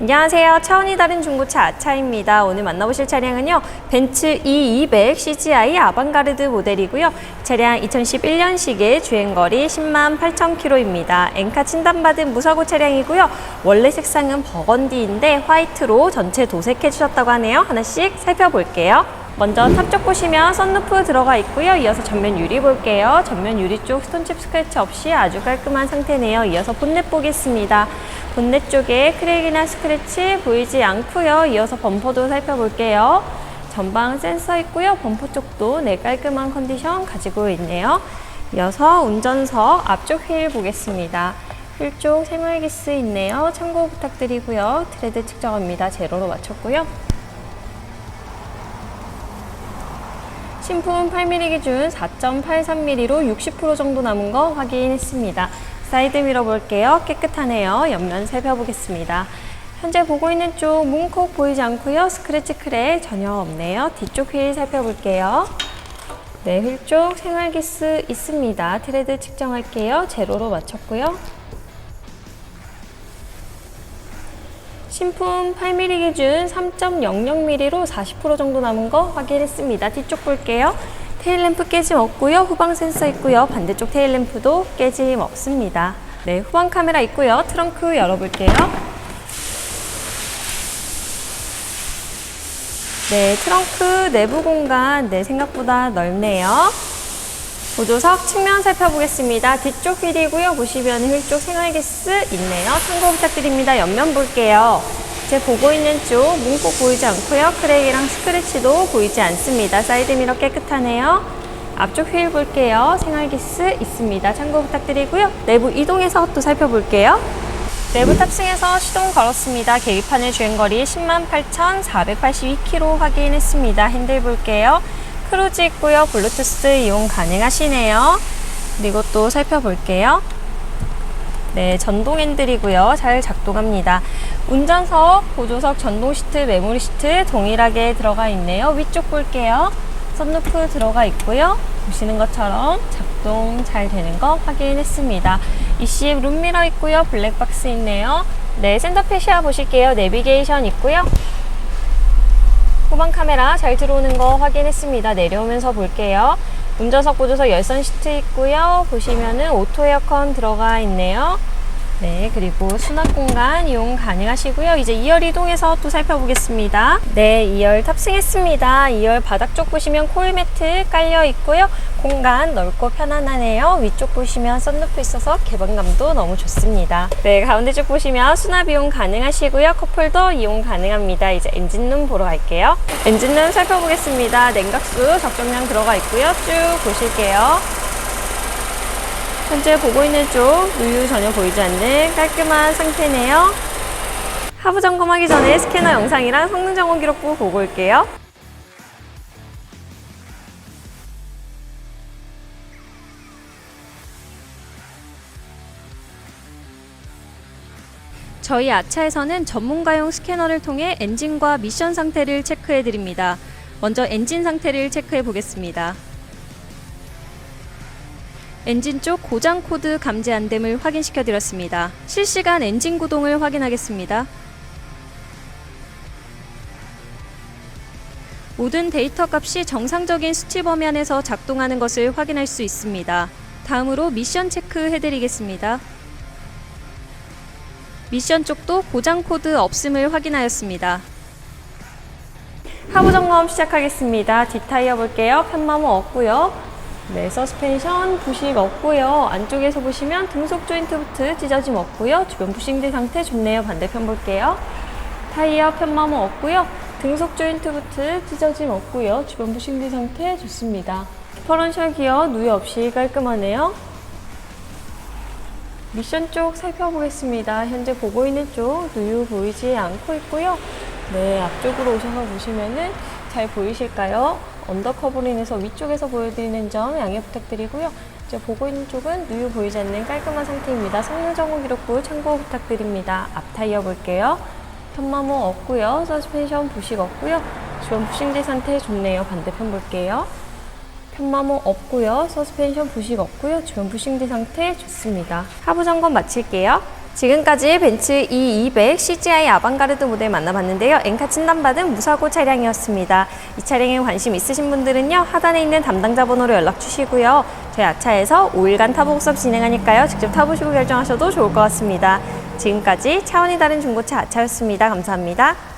안녕하세요. 차원이 다른 중고차 아차입니다. 오늘 만나보실 차량은요. 벤츠 E200 CGI 아방가르드 모델이고요. 차량 2011년식의 주행거리 10만 8천 킬로입니다. 엔카 진단받은 무사고 차량이고요. 원래 색상은 버건디인데 화이트로 전체 도색해 주셨다고 하네요. 하나씩 살펴볼게요. 먼저 탑쪽 보시면 썬루프 들어가 있고요. 이어서 전면 유리 볼게요. 전면 유리 쪽 스톤칩 스크래치 없이 아주 깔끔한 상태네요. 이어서 본넷 보겠습니다. 본넷 쪽에 크랙이나 스크래치 보이지 않고요. 이어서 범퍼도 살펴볼게요. 전방 센서 있고요. 범퍼 쪽도 네 깔끔한 컨디션 가지고 있네요. 이어서 운전석 앞쪽 휠 보겠습니다. 휠쪽 새물기스 있네요. 참고 부탁드리고요. 트레드 측정합니다. 제로로 맞췄고요. 신품 8mm 기준 4.83mm로 60% 정도 남은 거 확인했습니다. 사이드 미러 볼게요. 깨끗하네요. 옆면 살펴보겠습니다. 현재 보고 있는 쪽 문콕 보이지 않고요. 스크래치 크랙 전혀 없네요. 뒤쪽 휠 살펴볼게요. 네, 휠 쪽 생활기스 있습니다. 트레드 측정할게요. 제로로 맞췄고요. 신품 8mm 기준 3.00mm로 40% 정도 남은 거 확인했습니다. 뒤쪽 볼게요. 테일램프 깨짐 없고요. 후방 센서 있고요. 반대쪽 테일램프도 깨짐 없습니다. 네, 후방 카메라 있고요. 트렁크 열어볼게요. 네, 트렁크 내부 공간 네, 생각보다 넓네요. 보조석 측면 살펴보겠습니다. 뒤쪽 휠이고요. 보시면 휠쪽 생활기스 있네요. 참고 부탁드립니다. 옆면 볼게요. 제 보고 있는 쪽 문콕 보이지 않고요. 크랙이랑 스크래치도 보이지 않습니다. 사이드 미러 깨끗하네요. 앞쪽 휠 볼게요. 생활기스 있습니다. 참고 부탁드리고요. 내부 이동해서 또 살펴볼게요. 내부 탑승해서 시동 걸었습니다. 계기판의 주행거리 10만 8,482km 확인했습니다. 핸들 볼게요. 크루즈 있고요. 블루투스 이용 가능하시네요. 그리고 또 살펴볼게요. 네, 전동 핸들이고요. 잘 작동합니다. 운전석, 보조석, 전동 시트, 메모리 시트 동일하게 들어가 있네요. 위쪽 볼게요. 썬루프 들어가 있고요. 보시는 것처럼 작동 잘 되는 거 확인했습니다. ECM 룸미러 있고요. 블랙박스 있네요. 네, 센터페 시야 보실게요. 내비게이션 있고요. 후방 카메라 잘 들어오는 거 확인했습니다. 내려오면서 볼게요. 운전석 보조석 열선 시트 있고요. 보시면은 오토 에어컨 들어가 있네요. 네, 그리고 수납 공간 이용 가능하시고요. 이제 2열 이동해서 또 살펴보겠습니다. 네, 2열 탑승했습니다. 2열 바닥 쪽 보시면 코일 매트 깔려 있고요. 공간 넓고 편안하네요. 위쪽 보시면 썬루프 있어서 개방감도 너무 좋습니다. 네, 가운데 쪽 보시면 수납 이용 가능하시고요. 컵홀더 이용 가능합니다. 이제 엔진룸 보러 갈게요. 엔진룸 살펴보겠습니다. 냉각수 적정량 들어가 있고요. 쭉 보실게요. 현재 보고 있는 쪽 누유 전혀 보이지 않는 깔끔한 상태네요. 하부 점검하기 전에 스캐너 영상이랑 성능 점검 기록부 보고 올게요. 저희 아차에서는 전문가용 스캐너를 통해 엔진과 미션 상태를 체크해 드립니다. 먼저 엔진 상태를 체크해 보겠습니다. 엔진 쪽 고장 코드 감지 안됨을 확인시켜 드렸습니다. 실시간 엔진 구동을 확인하겠습니다. 모든 데이터 값이 정상적인 수치 범위 안에서 작동하는 것을 확인할 수 있습니다. 다음으로 미션 체크 해드리겠습니다. 미션 쪽도 고장 코드 없음을 확인하였습니다. 하부 점검 시작하겠습니다. 뒷타이어 볼게요. 편마모 없고요. 네, 서스펜션 부식 없고요. 안쪽에서 보시면 등속 조인트 부트 찢어짐 없고요. 주변 부싱대 상태 좋네요. 반대편 볼게요. 타이어 편마모 없고요. 등속 조인트 부트 찢어짐 없고요. 주변 부싱대 상태 좋습니다. 디퍼런셜 기어 누유 없이 깔끔하네요. 미션 쪽 살펴보겠습니다. 현재 보고 있는 쪽 누유 보이지 않고 있고요. 네, 앞쪽으로 오셔서 보시면은 잘 보이실까요? 언더커브로 인해서 위쪽에서 보여드리는 점 양해 부탁드리고요. 이제 보고 있는 쪽은 누유 보이지 않는 깔끔한 상태입니다. 성능 점검 기록부 참고 부탁드립니다. 앞 타이어 볼게요. 편마모 없고요. 서스펜션 부식 없고요. 주변 부싱대 상태 좋네요. 반대편 볼게요. 편마모 없고요. 서스펜션 부식 없고요. 주변 부싱대 상태 좋습니다. 하부 점검 마칠게요. 지금까지 벤츠 E200 CGI 아방가르드 모델 만나봤는데요. 엔카 진단받은 무사고 차량이었습니다. 이 차량에 관심 있으신 분들은요. 하단에 있는 담당자 번호로 연락 주시고요. 저희 아차에서 5일간 타보고 수업 진행하니까요. 직접 타보시고 결정하셔도 좋을 것 같습니다. 지금까지 차원이 다른 중고차 아차였습니다. 감사합니다.